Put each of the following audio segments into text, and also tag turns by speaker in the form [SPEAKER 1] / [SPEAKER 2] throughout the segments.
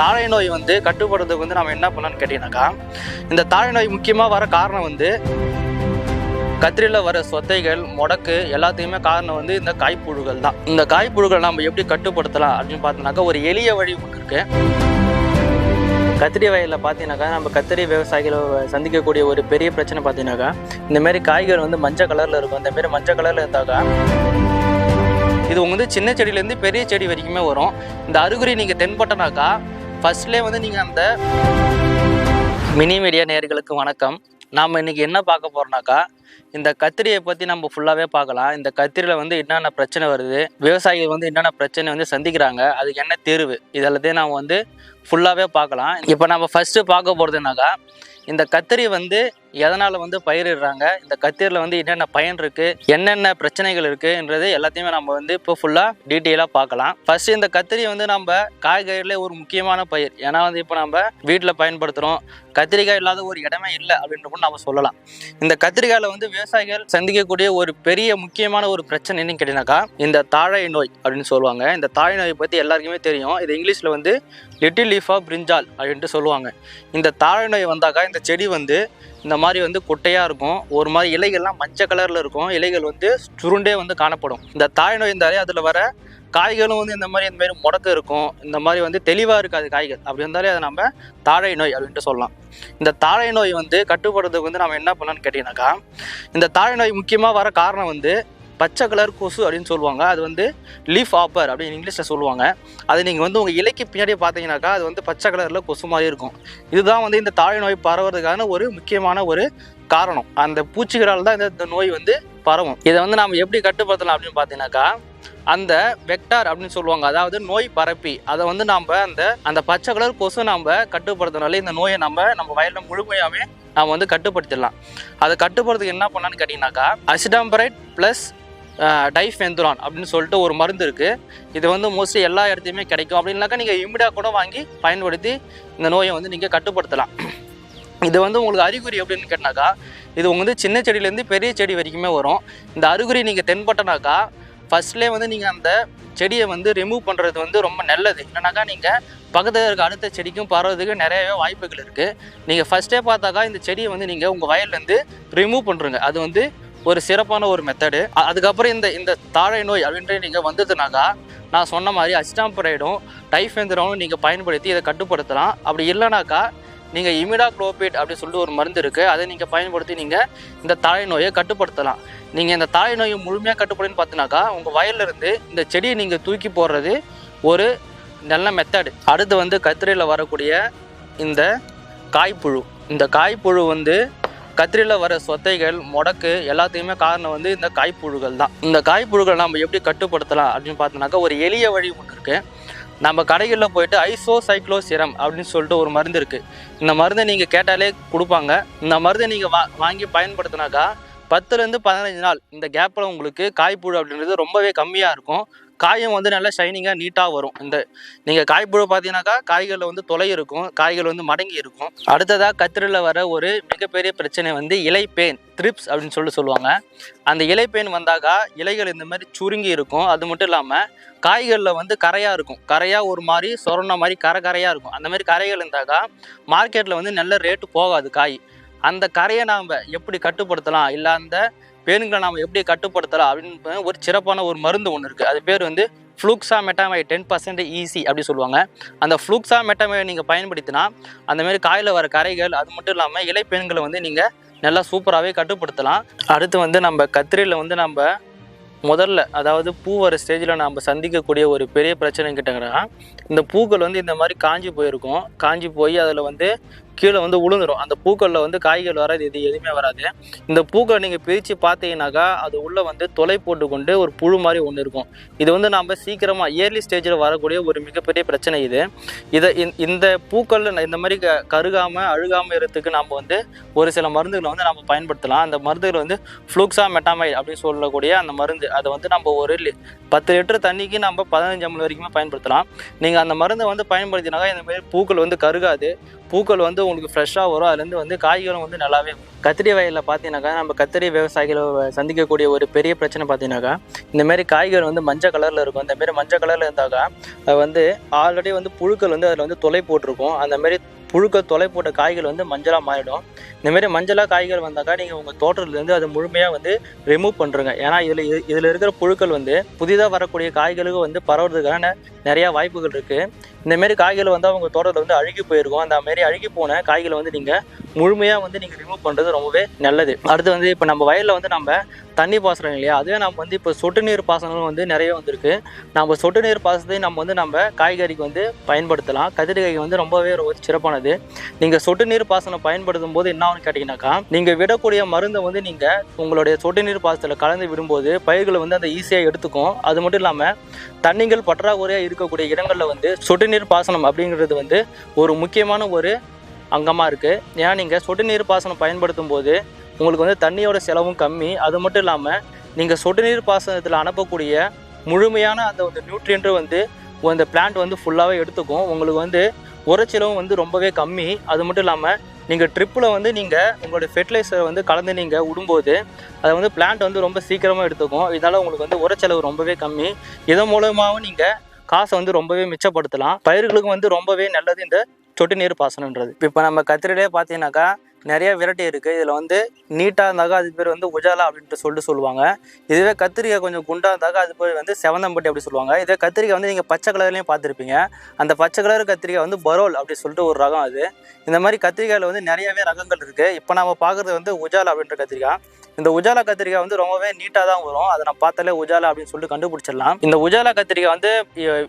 [SPEAKER 1] தாழை நோய் வந்து கட்டுப்படுறதுக்கு வந்து நம்ம என்ன பண்ணலாம்னு கேட்டிங்கனாக்கா இந்த தாழை நோய் முக்கியமாக வர காரணம் வந்து கத்திரியில் வர சொத்தைகள் முடக்கு எல்லாத்தையுமே காரணம் வந்து இந்த காய்ப்புழுகள் தான். இந்த காய்ப்புழுகள் நம்ம எப்படி கட்டுப்படுத்தலாம் அப்படின்னு பார்த்தோம்னாக்கா ஒரு எளிய வழி ஒன்று இருக்கு. கத்திரி வயலில் பார்த்தீங்கன்னாக்கா நம்ம கத்திரி விவசாயிகள் சந்திக்கக்கூடிய ஒரு பெரிய பிரச்சனை பார்த்தீங்கன்னாக்கா இந்தமாரி காய்கறி வந்து மஞ்சள் கலரில் இருக்கும். இந்தமாரி மஞ்சள் கலரில் இருந்தாக்கா இது வந்து சின்ன செடியிலேருந்து பெரிய செடி வரைக்குமே வரும். இந்த அறிகுறி நீங்கள் தென்பட்டனாக்கா ஃபர்ஸ்ட்லேயே வந்து நீங்கள் அந்த மினி மீடியா நேர்களுக்கு வணக்கம். நாம் இன்னைக்கு என்ன பார்க்க போகிறோம்னாக்கா இந்த கத்திரியை பற்றி நம்ம ஃபுல்லாகவே பார்க்கலாம். இந்த கத்திரியில் வந்து என்னென்ன பிரச்சனை வருது விவசாயிகள் வந்து என்னென்ன பிரச்சனை வந்து சந்திக்கிறாங்க அதுக்கு என்ன தீர்வு இதெல்லாத்தையும் நாம் வந்து ஃபுல்லாகவே பார்க்கலாம். இப்போ நம்ம ஃபஸ்ட்டு பார்க்க போகிறதுனாக்கா இந்த கத்திரி வந்து எதனால் வந்து பயிரிடுறாங்க? இந்த கத்திரியில் வந்து என்னென்ன பயன் இருக்குது என்னென்ன பிரச்சனைகள் இருக்குன்றது எல்லாத்தையுமே நம்ம வந்து இப்போ ஃபுல்லாக டீட்டெயிலாக பார்க்கலாம். ஃபஸ்ட்டு இந்த கத்திரி வந்து நம்ம காய்கறியில் ஒரு முக்கியமான பயிர். ஏன்னா வந்து இப்போ நம்ம வீட்டில் பயன்படுத்துகிறோம் கத்திரிக்காய் இல்லாத ஒரு இடமே இல்லை அப்படின்ற கூட நம்ம சொல்லலாம். இந்த கத்திரிக்காயில் வந்து விவசாயிகள் சந்திக்கக்கூடிய ஒரு பெரிய முக்கியமான ஒரு பிரச்சனை என்னன்னு இந்த தாழை நோய் அப்படின்னு சொல்லுவாங்க. இந்த தாழை நோயை பற்றி எல்லாருக்குமே தெரியும். இது இங்கிலீஷில் வந்து லிட்டில் லீஃப் ஆஃப் பிரிஞ்சால் அப்படின்ட்டு சொல்லுவாங்க. இந்த தாழை நோய் வந்தாக்கா இந்த செடி வந்து இந்த மாதிரி வந்து குட்டையாக இருக்கும். ஒரு மாதிரி இலைகள்லாம் மஞ்சள் கலரில் இருக்கும். இலைகள் வந்து சுருண்டே வந்து காணப்படும். இந்த தாழை நோய் இருந்தாலே அதில் வர காய்களும் வந்து இந்த மாதிரி இந்த மாதிரி முடக்கு இருக்கும். இந்த மாதிரி வந்து தெளிவாக இருக்காது காய்கள். அப்படி இருந்தாலே அதை நம்ம தாழை நோய் அப்படின்ட்டு சொல்லலாம். இந்த தாழை நோய் வந்து கட்டுப்படுறதுக்கு வந்து நம்ம என்ன பண்ணலாம்னு கேட்டிங்கனாக்கா இந்த தாழை நோய் முக்கியமாக வர காரணம் வந்து பச்சை கலர் கொசு அப்படின்னு சொல்லுவாங்க. அது வந்து லீஃப் ஆப்பர் அப்படின்னு இங்கிலீஷில் சொல்லுவாங்க. அது நீங்கள் வந்து உங்கள் இலைக்கு பின்னாடி பார்த்தீங்கன்னாக்கா அது வந்து பச்சை கலரில் கொசு மாதிரி இருக்கும். இதுதான் வந்து இந்த தாழை நோய் பரவுறதுக்கான ஒரு முக்கியமான ஒரு காரணம். அந்த பூச்சிகளால் தான் இந்த இந்த நோய் வந்து பரவும். இதை வந்து நாம் எப்படி கட்டுப்படுத்தலாம் அப்படின்னு பார்த்தீங்கன்னாக்கா அந்த வெக்டார் அப்படின்னு சொல்லுவாங்க. அதாவது நோய் பரப்பி. அதை வந்து நம்ம அந்த அந்த பச்சை கலர் கொசு நம்ம கட்டுப்படுத்தினாலே இந்த நோயை நம்ம நம்ம வயலில் முழுமையாகவே நம்ம வந்து கட்டுப்படுத்திடலாம். அதை கட்டுப்படுறதுக்கு என்ன பண்ணலான்னு கேட்டிங்கனாக்கா அசிடாம்பரைட் ப்ளஸ் டைஃபெந்துரான் அப்படின்னு சொல்லிட்டு ஒரு மருந்து இருக்குது இது வந்து மோஸ்ட்லி எல்லா இடத்துலையுமே கிடைக்கும். அப்படின்னாக்கா நீங்கள் இம்மிடியாக கூட வாங்கி பயன்படுத்தி இந்த நோயை வந்து நீங்கள் கட்டுப்படுத்தலாம். இது வந்து உங்களுக்கு அறிகுறி எப்படின்னு கேட்டாக்கா இது உங்கள் வந்து சின்ன செடியிலேருந்து பெரிய செடி வரைக்குமே வரும். இந்த அறிகுறி நீங்கள் தென்பட்டனாக்கா ஃபஸ்ட்லேயே வந்து நீங்கள் அந்த செடியை வந்து ரிமூவ் பண்ணுறது வந்து ரொம்ப நல்லது. என்னன்னாக்கா நீங்கள் பக்கத்தில் இருக்க அடுத்த செடிக்கும் பரவதுக்கு நிறையவே வாய்ப்புகள் இருக்குது நீங்கள் ஃபஸ்ட்டே பார்த்தாக்கா இந்த செடியை வந்து நீங்கள் உங்கள் வயல்லேருந்து ரிமூவ் பண்ணுறங்க அது வந்து ஒரு சிறப்பான ஒரு மெத்தடு அதுக்கப்புறம் இந்த இந்த தாழை நோய் அப்படின்ற நீங்கள் வந்ததுனாக்கா நான் சொன்ன மாதிரி அஸ்டாம்பரைடும் டைஃபெந்தரவும் நீங்கள் பயன்படுத்தி இதை கட்டுப்படுத்தலாம். அப்படி இல்லைனாக்கா நீங்கள் இமிடா குளோபேட் அப்படின்னு சொல்லிட்டு ஒரு மருந்து இருக்குது அதை நீங்கள் பயன்படுத்தி நீங்கள் இந்த தாழை நோயை கட்டுப்படுத்தலாம். நீங்கள் இந்த தாழை நோயை முழுமையாக கட்டுப்படுன்னு பார்த்தினாக்கா உங்கள் வயல்லேருந்து இந்த செடியை நீங்கள் தூக்கி போடுறது ஒரு நல்ல மெத்தடு அடுத்து வந்து கத்திரையில் வரக்கூடிய இந்த காய்ப்புழு. இந்த காய்ப்புழு வந்து கத்திரியில் வர சொத்தைகள் முடக்கு எல்லாத்துக்குமே காரணம் வந்து இந்த காய்ப்புழுகள் தான். இந்த காய்ப்புழுகள் நம்ம எப்படி கட்டுப்படுத்தலாம் அப்படின்னு பார்த்தோம்னாக்கா ஒரு எளிய வழி ஒன்று இருக்குது நம்ம கடைகளில் போயிட்டு ஐசோ சைக்ளோசிரம் அப்படின்னு சொல்லிட்டு ஒரு மருந்து இருக்குது இந்த மருந்தை நீங்கள் கேட்டாலே கொடுப்பாங்க. இந்த மருந்தை நீங்கள் வா வாங்கி பயன்படுத்தினாக்கா பத்துலேருந்து பதினஞ்சு நாள் இந்த கேப்பில் உங்களுக்கு காய்ப்புழு அப்படின்றது ரொம்பவே கம்மியாக இருக்கும். காயும் வந்து நல்லா ஷைனிங்காக நீட்டாக வரும். இந்த நீங்கள் காய்ப்புழு பார்த்தீங்கன்னாக்கா காய்களில் வந்து தொலை இருக்கும் காய்கள் வந்து மடங்கி இருக்கும். அடுத்ததாக கத்திரியில் வர ஒரு மிகப்பெரிய பிரச்சனை வந்து இலைப்பேன் த்ரிப்ஸ் அப்படின்னு சொல்லி சொல்லுவாங்க. அந்த இலைப்பேன் வந்தாக்கா இலைகள் இந்த மாதிரி சுருங்கி இருக்கும். அது மட்டும் இல்லாமல் காய்களில் வந்து கரையாக இருக்கும். கரையாக ஒரு மாதிரி சொரண மாதிரி கரை கரையாக இருக்கும். அந்த மாதிரி கரைகள் இருந்தாக்கா மார்க்கெட்டில் வந்து நல்ல ரேட்டு போகாது காய். அந்த கரையை நாம் எப்படி கட்டுப்படுத்தலாம்? இல்லை அந்த பேனுங்களை நாம் எப்படி கட்டுப்படுத்தலாம் அப்படின்னு ஒரு சிறப்பான ஒரு மருந்து ஒன்று இருக்குது அது பேர் வந்து ஃப்ளூக்ஸா மெட்டாமை டென் பர்சன்ட் ஈஸி அப்படி சொல்லுவாங்க. அந்த ஃப்ளூக்ஸா மெட்டாமை நீங்கள் பயன்படுத்தினா அந்தமாரி காயில் வர கரைகள் அது மட்டும் இல்லாமல் இலைப்பெண்களை வந்து நீங்கள் நல்லா சூப்பராகவே கட்டுப்படுத்தலாம். அடுத்து வந்து நம்ம கத்திரியில் வந்து நம்ம முதல்ல அதாவது பூ வர ஸ்டேஜில் நம்ம சந்திக்கக்கூடிய ஒரு பெரிய பிரச்சனை கிட்டங்கன்னா இந்த பூக்கள் வந்து இந்த மாதிரி காஞ்சி போயிருக்கும். காஞ்சி போய் அதில் வந்து கீழே வந்து விழுந்துரும் அந்த பூக்களில் வந்து காய்கள் வராது இது எதுவுமே வராது. இந்த பூக்களை நீங்கள் பிரித்து பார்த்தீங்கன்னாக்கா அது உள்ளே வந்து தொலை போட்டுக்கொண்டு ஒரு புழு மாதிரி ஒன்று இருக்கும். இது வந்து நம்ம சீக்கிரமாக இயர்லி ஸ்டேஜில் வரக்கூடிய ஒரு மிகப்பெரிய பிரச்சனை இது. இதை இந்த- இந்த பூக்கள் இந்த மாதிரி க கருகாமல் அழுகாமல் இருக்கிறதுக்கு நம்ம வந்து ஒரு சில மருந்துகளை வந்து நம்ம பயன்படுத்தலாம். அந்த மருந்துகள் வந்து ஃப்ளூக்ஸா மெட்டாமைல் அப்படின்னு சொல்லக்கூடிய அந்த மருந்து அதை வந்து நம்ம ஒரு லி- பத்து லிட்டர் தண்ணிக்கு நம்ம பதினஞ்சு எம்எல் வரைக்குமே பயன்படுத்தலாம். நீங்கள் அந்த மருந்தை வந்து பயன்படுத்தினாக்கா இந்த மாதிரி பூக்கள் வந்து கருகாது. பூக்கள் வந்து உங்களுக்கு ஃப்ரெஷ்ஷாக வரும். அதுலேருந்து வந்து காய்களும் வந்து நல்லாவே வரும் கத்திரி வயலில் பார்த்தீங்கன்னாக்கா நம்ம கத்திரி விவசாயிகள் சந்திக்கக்கூடிய ஒரு பெரிய பிரச்சனை பார்த்தீங்கன்னாக்கா இந்தமாரி காய்கள் வந்து மஞ்சள் கலரில் இருக்கும். அந்தமாரி மஞ்சள் கலரில் இருந்தாக்கா அது வந்து ஆல்ரெடி வந்து புழுக்கள் வந்து அதில் வந்து தொலை போட்டிருக்கும். அந்தமாரி புழுக்கள் தொலை போட்ட காய்கள் வந்து மஞ்சளாக மாறிடும். இந்தமாரி மஞ்சளாக காய்கள் வந்தாக்கா நீங்கள் உங்கள் தோட்டத்துலேருந்து அதை முழுமையாக வந்து ரிமூவ் பண்ணுறங்க ஏன்னா இதில் இதில் இருக்கிற புழுக்கள் வந்து புதிதாக வரக்கூடிய காய்களுக்கு வந்து பரவுறதுக்கான நிறையா வாய்ப்புகள் இருக்குது இந்தமாரி காய்கள் வந்து அவங்க தோட்டத்தில் வந்து அழுகி போயிருக்கும். அந்த மாதிரி அழுகி போன காய்களை வந்து நீங்கள் முழுமையாக வந்து நீங்கள் ரிமூவ் பண்ணுறது ரொம்பவே நல்லது. அடுத்து வந்து இப்போ நம்ம வயலில் வந்து நம்ம தண்ணி பாசனம் இல்லையா? அதுவே நம்ம வந்து இப்போ சொட்டு நீர் பாசனம் வந்து நிறைய வந்திருக்கு. நம்ம சொட்டு நீர் பாசனத்தையும் நம்ம வந்து நம்ம காய்கறிக்கு வந்து பயன்படுத்தலாம். கத்திரிக்காய்க்கு வந்து ரொம்பவே ரொம்ப சிறப்பானது. நீங்கள் சொட்டு நீர் பாசனம் பயன்படுத்தும் போது என்ன ஆகும்னு கேட்டிங்கனாக்கா நீங்கள் விடக்கூடிய மருந்தை வந்து நீங்கள் உங்களுடைய சொட்டு நீர் பாசனத்தில் கலந்து விடும்போது பயிர்களை வந்து அந்த ஈஸியாக எடுத்துக்கும். அது மட்டும் இல்லாமல் தண்ணிகள் பற்றாக்குறையாக இருக்கக்கூடிய இடங்களில் வந்து சொட்டு நீர் பாசனம் அப்படிங்கிறது வந்து ஒரு முக்கியமான ஒரு அங்கமாக இருக்குது ஏன்னா நீங்கள் சொட்டு நீர் பாசனம் பயன்படுத்தும் போது உங்களுக்கு வந்து தண்ணியோட செலவும் கம்மி. அது மட்டும் இல்லாமல் நீங்கள் சொட்டு நீர் பாசனத்தில் அனுப்பக்கூடிய முழுமையான அந்த ஒரு நியூட்ரியன்ட்டு வந்து அந்த பிளான்ட் வந்து ஃபுல்லாகவே எடுத்துக்கும். உங்களுக்கு வந்து உரச்செலவும் வந்து ரொம்பவே கம்மி. அது மட்டும் இல்லாமல் நீங்கள் ட்ரிப்பில் வந்து நீங்கள் உங்களுடைய ஃபெர்டிலைசரை வந்து கலந்து நீங்கள் விடும்போது அதை வந்து பிளான்ட் வந்து ரொம்ப சீக்கிரமாக எடுத்துக்கும். இதனால் உங்களுக்கு வந்து உரச்செலவு ரொம்பவே கம்மி. இதன் மூலமாகவும் நீங்கள் காசை வந்து ரொம்பவே மிச்சப்படுத்தலாம். பயிர்களுக்கு வந்து ரொம்பவே நல்லது இந்த சொட்டு நீர் பாசனன்றது இப்போ நம்ம கத்திரிலே பார்த்தீங்கன்னாக்கா நிறைய வெரைட்டி இருக்குது இதில் வந்து நீட்டாக இருந்தாக்கா அது பேர் வந்து உஜாலா அப்படின்ட்டு சொல்லிட்டு சொல்லுவாங்க. இதுவே கத்திரிக்காய் கொஞ்சம் குண்டாக இருந்தாக்கா அது பேர் வந்து செவந்தம்பட்டி அப்படி சொல்லுவாங்க. இதே கத்திரிக்காய் வந்து நீங்கள் பச்சை கலர்லேயும் பார்த்துருப்பீங்க. அந்த பச்சை கலர் கத்திரிக்காய் வந்து பரோல் அப்படி சொல்லிட்டு ஒரு ரகம் அது. இந்த மாதிரி கத்திரிக்காயில் வந்து நிறையவே ரகங்கள் இருக்குது இப்போ நம்ம பார்க்குறது வந்து உஜாலா அப்படின்ற கத்திரிக்காய். இந்த உஜாலா கத்திரிக்காய் வந்து ரொம்பவே நீட்டாக தான் வரும். அதை நான் பார்த்தாலே உஜாலா அப்படின்னு சொல்லிட்டு கண்டுபிடிச்சிடலாம். இந்த உஜாலா கத்திரிக்காய் வந்து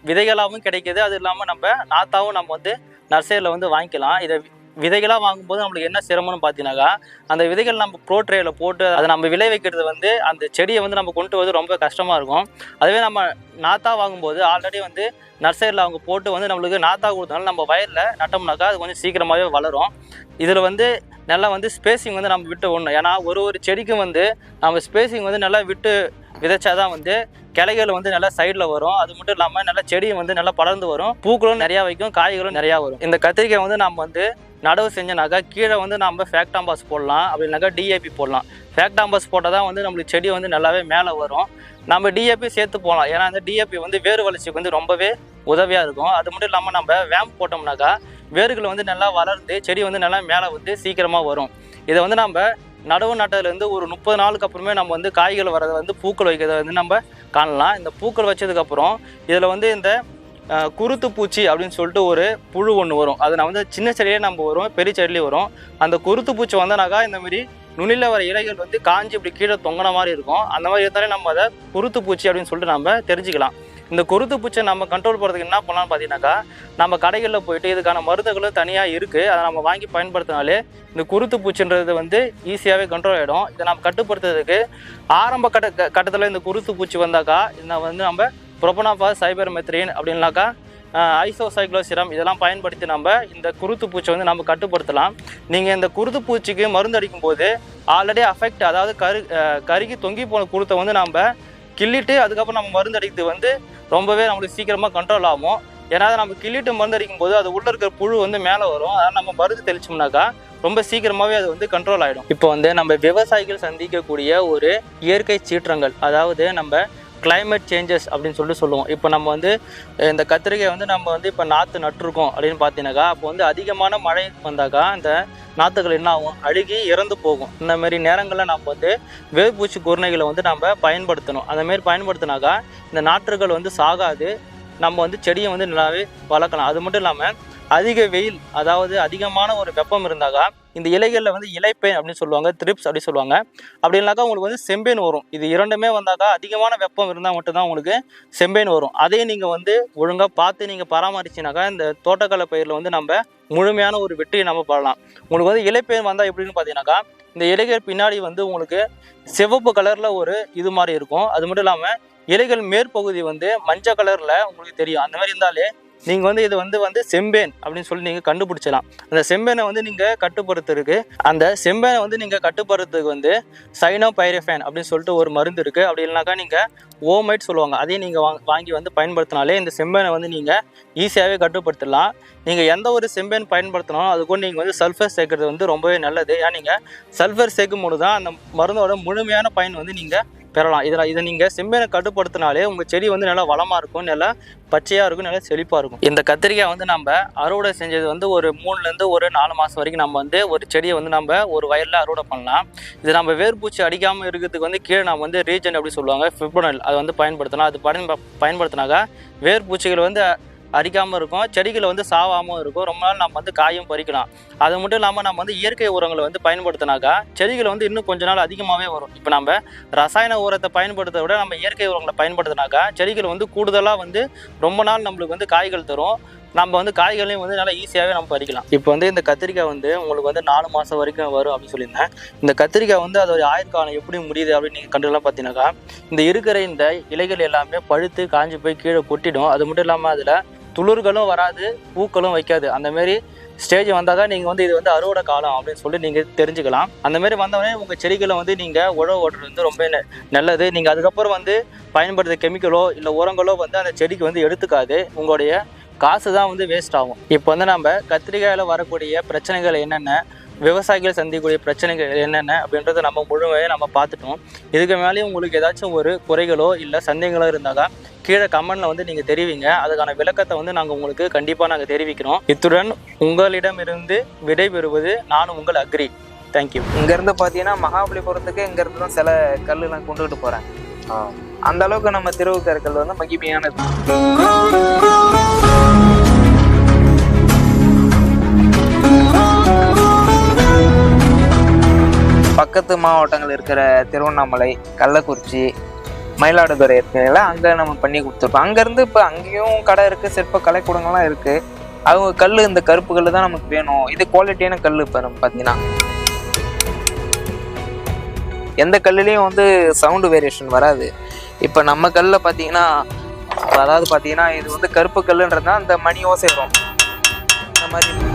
[SPEAKER 1] விதைகளாகவும் கிடைக்கிது. அது இல்லாமல் நம்ம நாத்தாவும் நம்ம வந்து நர்சரியில் வந்து வாங்கிக்கலாம். இதை விதைகளாக வாங்கும்போது நம்மளுக்கு என்ன சிரமம்னு பார்த்தீங்கன்னாக்கா அந்த விதைகள் நம்ம ப்ரோ ட்ரேயில் போட்டு அதை நம்ம விளை வைக்கிறது வந்து அந்த செடியை வந்து நம்ம கொண்டு வந்து ரொம்ப கஷ்டமாக இருக்கும். அதுவே நம்ம நாத்தா வாங்கும்போது ஆல்ரெடி வந்து நர்சரியில் அவங்க போட்டு வந்து நம்மளுக்கு நாத்தா கொடுத்தனால நம்ம வயலில் நட்டோம்னாக்கா அது கொஞ்சம் சீக்கிரமாகவே வளரும். இதில் வந்து நல்லா வந்து ஸ்பேசிங் வந்து நம்ம விட்டு விடணும். ஏன்னா ஒரு ஒரு செடிக்கும் வந்து நம்ம ஸ்பேசிங் வந்து நல்லா விட்டு விதைச்சாதான் வந்து கிளைகள் வந்து நல்லா சைடில் வரும். அது மட்டும் இல்லாமல் நல்லா செடியும் வந்து நல்லா பலர்ந்து வரும். பூக்களும் நிறையா வைக்கும் காய்களும் நிறையா வரும். இந்த கத்திரிக்காய் வந்து நம்ம வந்து நடவு செஞ்சனாக்கா கீழே வந்து நம்ம ஃபேக்டாம்பாஸ் போடலாம் அப்படின்னாக்கா டிஏபி போடலாம். ஃபேக்டாம்பாஸ் போட்டால் தான் வந்து நம்மளுக்கு செடி வந்து நல்லாவே மேலே வரும். நம்ம டிஏபி சேர்த்து போகலாம். ஏன்னா அந்த டிஏபி வந்து வேறு வளர்ச்சிக்கு வந்து ரொம்பவே உதவியாக இருக்கும். அது மட்டும் இல்லாமல் நம்ம வேம் போட்டோம்னாக்கா வேர்கள் வந்து நல்லா வளர்ந்து செடி வந்து நல்லா மேலே வந்து சீக்கிரமாக வரும். இதை வந்து நம்ம நடவு நட்டதுலேருந்து ஒரு முப்பது நாளுக்கு அப்புறமே நம்ம வந்து காய்கள் வரதை வந்து பூக்கள் வைக்கிறத வந்து நம்ம காணலாம். இந்த பூக்கள் வச்சதுக்கப்புறம் இதில் வந்து இந்த குருத்து பூச்சி அப்படின்னு சொல்லிட்டு ஒரு புழு ஒன்று வரும். அது நான் வந்து சின்ன செடியிலே நம்ம வரும் பெரிய செடியிலே வரும். அந்த குருத்து பூச்சி வந்தனாக்கா இந்த மாதிரி நுனியில் வர இலைகள் வந்து காஞ்சி இப்படி கீழே தொங்கின மாதிரி இருக்கும். அந்த மாதிரி இருந்தாலே நம்ம அதை குருத்து பூச்சி அப்படின்னு சொல்லிட்டு நம்ம தெரிஞ்சுக்கலாம். இந்த குருத்து பூச்சை நம்ம கண்ட்ரோல் பண்ணுறதுக்கு என்ன பண்ணலாம்னு பார்த்தீங்கன்னாக்கா நம்ம கடைகளில் போயிட்டு இதுக்கான மருந்துகளும் தனியாக இருக்குது அதை நம்ம வாங்கி பயன்படுத்தினாலே இந்த குருத்து பூச்சின்றது வந்து ஈஸியாகவே கண்ட்ரோல் ஆகிடும் இதை நம்ம கட்டுப்படுத்துறதுக்கு ஆரம்ப கட்ட க- கட்டத்தில் இந்த குருத்து பூச்சி வந்தாக்கா இதை வந்து நம்ம ப்ரொபனாஃபா சைபர் மெத்ரின் அப்படின்னாக்கா ஐசோசைக்ளோசிரம் இதெல்லாம் பயன்படுத்தி நம்ம இந்த குருத்து பூச்சி வந்து நம்ம கட்டுப்படுத்தலாம். நீங்கள் இந்த குருத்து பூச்சிக்கு மருந்து அடிக்கும் போது ஆல்ரெடி அஃபெக்ட் அதாவது கரு கருகி தொங்கி போன குருத்தை வந்து நம்ம கிள்ளிட்டு அதுக்கப்புறம் நம்ம மருந்து அடிக்கிறது வந்து ரொம்பவே நம்மளுக்கு சீக்கிரமாக கண்ட்ரோல் ஆகும். ஏன்னா அதை நம்ம கிள்ளிட்டு மருந்து அடிக்கும் போது அது உள்ள இருக்கிற புழு வந்து மேலே வரும். அதனால் நம்ம மருந்து தெளிச்சோம்னாக்கா ரொம்ப சீக்கிரமாகவே அது வந்து கண்ட்ரோல் ஆகிடும் இப்போ வந்து நம்ம விவசாயிகள் சந்திக்கக்கூடிய ஒரு இயற்கை சீற்றங்கள் அதாவது நம்ம கிளைமேட் சேஞ்சஸ் அப்படின்னு சொல்லிட்டு சொல்லுவோம். இப்போ நம்ம வந்து இந்த கத்திரிக்காய் வந்து நம்ம வந்து இப்போ நாற்று நட்டுருக்கோம் அப்படின்னு பார்த்தீங்கன்னாக்கா அப்போ வந்து அதிகமான மழை வந்தாக்கா இந்த நாற்றுகள் என்ன ஆகும்? அழுகி இறந்து போகும். இந்த மாதிரி நேரங்களில் நம்ம வந்து வேர்பூச்சி குருணைகளை வந்து நம்ம பயன்படுத்தணும். அந்தமாரி பயன்படுத்தினாக்கா இந்த நாற்றுகள் வந்து சாகாது. நம்ம வந்து செடியை வந்து நல்லாவே வளர்க்கலாம். அது மட்டும் இல்லாமல் அதிக வெயில் அதாவது அதிகமான ஒரு வெப்பம் இருந்தாக்கா இந்த இலைகளில் வந்து இலைப்பேன் அப்படின்னு சொல்லுவாங்க த்ரிப்ஸ் அப்படின்னு சொல்லுவாங்க. அப்படி இல்லைனாக்கா உங்களுக்கு வந்து செம்பேன் வரும். இது இரண்டுமே வந்தாக்கா அதிகமான வெப்பம் இருந்தால் மட்டும்தான் உங்களுக்கு செம்பேன் வரும். அதையும் நீங்கள் வந்து ஒழுங்காக பார்த்து நீங்கள் பராமரிச்சினாக்கா இந்த தோட்டக்கலை பயிரில் வந்து நம்ம முழுமையான ஒரு வெற்றியை நம்ம பண்ணலாம் உங்களுக்கு வந்து இலைப்பேன் வந்தால் எப்படின்னு பார்த்தீங்கன்னாக்கா இந்த இலைகள் பின்னாடி வந்து உங்களுக்கு சிவப்பு கலரில் ஒரு இது மாதிரி இருக்கும். அது மட்டும் இல்லாமல் இலைகள் மேற்பகுதி வந்து மஞ்சள் கலரில் உங்களுக்கு தெரியும். அந்த மாதிரி இருந்தாலே நீங்கள் வந்து இது வந்து வந்து செம்பேன் அப்படின்னு சொல்லி நீங்கள் கண்டுபிடிச்சலாம் அந்த செம்பேனை வந்து நீங்கள் கட்டுப்படுத்துறதுக்கு அந்த செம்பேனை வந்து நீங்கள் கட்டுப்படுறதுக்கு வந்து சைனோ பைரஃபேன் அப்படின்னு சொல்லிட்டு ஒரு மருந்து இருக்குது அப்படி இல்லைனாக்கா நீங்கள் ஓமைட் சொல்லுவாங்க. அதையும் நீங்கள் வாங்க வாங்கி வந்து பயன்படுத்தினாலே இந்த செம்பேனை வந்து நீங்கள் ஈஸியாகவே கட்டுப்படுத்தலாம் நீங்கள் எந்த ஒரு செம்பேன் பயன்படுத்தினாலும் அது கூட நீங்கள் வந்து சல்ஃபர் சேர்க்கறது வந்து ரொம்பவே நல்லது. ஏன்னா நீங்கள் சல்ஃபர் சேர்க்கும் போது தான் அந்த மருந்தோட முழுமையான பயன் வந்து நீங்கள் பெறலாம். இதில் இதை நீங்கள் செம்மீனை கட்டுப்படுத்தினாலே உங்கள் செடி வந்து நல்லா வளமாக இருக்கும் நல்லா பச்சையாக இருக்கும் நல்லா செழிப்பாக இருக்கும். இந்த கத்திரிக்காய் வந்து நம்ம அறுவடை செஞ்சது வந்து ஒரு மூணுலேருந்து ஒரு நாலு மாதம் வரைக்கும் நம்ம வந்து ஒரு செடியை வந்து நம்ம ஒரு வயலில் அறுவடை பண்ணலாம். இது நம்ம வேர்பூச்சி அடிக்காமல் இருக்கிறதுக்கு வந்து கீழே நம்ம வந்து ரீஜன் அப்படி சொல்லுவாங்க ஃபிப்ரனல் அதை வந்து பயன்படுத்தலாம். அது பயன்ப பயன்படுத்தினாக்கா வேர்பூச்சிகள் வந்து அரிக்காமல் இருக்கும் செடிகள் வந்து சாவாமல் இருக்கும் ரொம்ப நாள் நம்ம வந்து காயும் பறிக்கலாம். அது மட்டும் இல்லாமல் நம்ம வந்து இயற்கை உரங்களை வந்து பயன்படுத்தினாக்கா செடிகள் வந்து இன்னும் கொஞ்ச நாள் அதிகமாகவே வரும். இப்போ நம்ம ரசாயன உரத்தை பயன்படுத்த விட நம்ம இயற்கை உரங்களை பயன்படுத்தினாக்கா செடிகள் வந்து கூடுதலாக வந்து ரொம்ப நாள் நம்மளுக்கு வந்து காய்கள் தரும். நம்ம வந்து காய்களையும் வந்து நல்லா ஈஸியாகவே நம்ம பறிக்கலாம். இப்போ வந்து இந்த கத்திரிக்காய் வந்து உங்களுக்கு வந்து நாலு மாதம் வரைக்கும் வரும் அப்படின்னு சொல்லியிருந்தேன். இந்த கத்திரிக்காய் வந்து அதோடைய ஆயுட்காலம் எப்படி முடியுது அப்படின்னு நீங்கள் கண்டுலாம் பார்த்தீங்கன்னாக்கா இந்த இருக்கிற இந்த இலைகள் எல்லாமே பழுத்து காஞ்சி போய் கீழே கொட்டிடும். அது மட்டும் இல்லாமல் அதில் துளிர்களும் வராது பூக்களும் வைக்காது. அந்த மாதிரி ஸ்டேஜ் வந்தால் தான் நீங்கள் வந்து இது வந்து அறுவடை காலம் அப்படின்னு சொல்லி நீங்கள் தெரிஞ்சுக்கலாம். அந்த மாதிரி வந்தவொடனே உங்கள் செடிகளை வந்து நீங்கள் உழவு ஓடுறது வந்து ரொம்ப நல்லது. நீங்கள் அதுக்கப்புறம் வந்து பயன்படுத்துகிற கெமிக்கலோ இல்லை உரங்களோ வந்து அந்த செடிக்கு வந்து எடுத்துக்காது. உங்களுடைய காசு தான் வந்து வேஸ்ட் ஆகும். இப்போ வந்து நம்ம கத்திரிக்காயில் வரக்கூடிய பிரச்சனைகள் என்னென்ன விவசாயிகள் சந்திக்கக்கூடிய பிரச்சனைகள் என்னென்ன அப்படின்றத நம்ம முழுமையாக நம்ம பார்த்துட்டோம். இதுக்கு மேலேயும் உங்களுக்கு ஏதாச்சும் ஒரு குறைகளோ இல்லை சந்தேகங்களோ இருந்தாக்கா கீழே கமெண்ட்ல வந்து நீங்கள் தெரிவிங்க. அதுக்கான விளக்கத்தை வந்து நாங்கள் உங்களுக்கு கண்டிப்பாக நாங்கள் தெரிவிக்கிறோம். இத்துடன் உங்களிடமிருந்து விடைபெறுவது நான் உங்கள் அக்ரி. தேங்க்யூ
[SPEAKER 2] இங்கேருந்து பார்த்தீங்கன்னா மகாபலிபுரத்துக்கு இங்கேருந்து தான் சில கல்லுலாம் கொண்டுகிட்டு போகிறாங்க அந்த அளவுக்கு நம்ம திருவுக்கற்கள் வந்து மகிமையானது. பக்கத்து மாவட்டங்கள் இருக்கிற திருவண்ணாமலை கள்ளக்குறிச்சி மயிலாடுதுறை இருக்குல்ல அங்கே நம்ம பண்ணி கொடுத்துருப்போம். அங்கேருந்து இப்போ அங்கேயும் கடை இருக்குது சிற்ப கலைக்கூடங்கள்லாம் இருக்குது அவங்க கல் இந்த கருப்பு கல் தான் நமக்கு வேணும். இது குவாலிட்டியான கல் இப்போ நம்ம பார்த்தீங்கன்னா. எந்த கல்லுலேயும் வந்து சவுண்டு வேரியேஷன் வராது. இப்போ நம்ம கல்லில் பார்த்தீங்கன்னா அதாவது பார்த்தீங்கன்னா இது வந்து கருப்பு கல்லுன்றதுனா அந்த மணி ஓசை வரும். இந்த மாதிரி